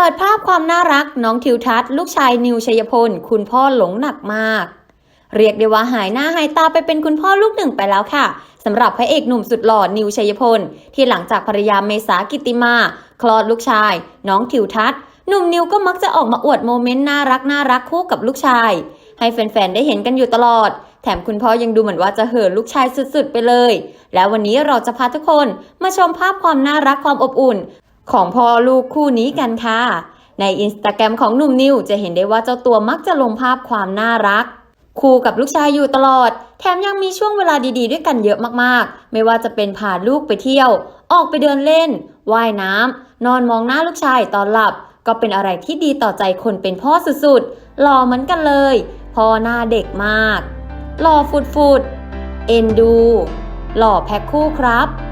เปิดภาพความน่ารักน้องทิวทัศน์ลูกชายนิวชัยพล คุณพ่อหลงหนักมาก เรียกได้ว่าหายหน้าหายตาไปเป็นคุณพ่อลูกหนึ่งไปแล้วค่ะสำหรับพระเอกหนุ่มสุดหล่อนิวชัยพล ที่หลังจากภรรยาเมษากิติมา คลอดลูกชาย น้องทิวทัศน์หนุ่มนิวก็มักจะออกมาอวดโมเมนต์น่ารักน่ารักคู่กับลูกชาย ให้แฟนๆได้เห็นกันอยู่ตลอด แถมคุณพ่อยังดูเหมือนว่าจะเหินลูกชายสุดๆ ไปเลย แล้ววันนี้เราจะพาทุกคนมาชมภาพความน่ารักความอบอุ่น ของพ่อลูกคู่นี้กันค่ะ ในอินสตาแกรมของหนุ่มนิวจะเห็นได้ว่าเจ้าตัวมักจะลงภาพความน่ารัก คู่กับลูกชายอยู่ตลอด แถมยังมีช่วงเวลาดีๆ ด้วยกันเยอะมากๆ ไม่ว่าจะเป็นพาลูกไปเที่ยว ออกไปเดินเล่น ว่ายน้ำ นอนมองหน้าลูกชายตอนหลับ ก็เป็นอะไรที่ดีต่อใจคนเป็นพ่อสุดๆหล่อเหมือนกันเลยพ่อหน้าเด็กมากหล่อฟุดๆเอ็นดู หล่อแพ็คคู่ครับ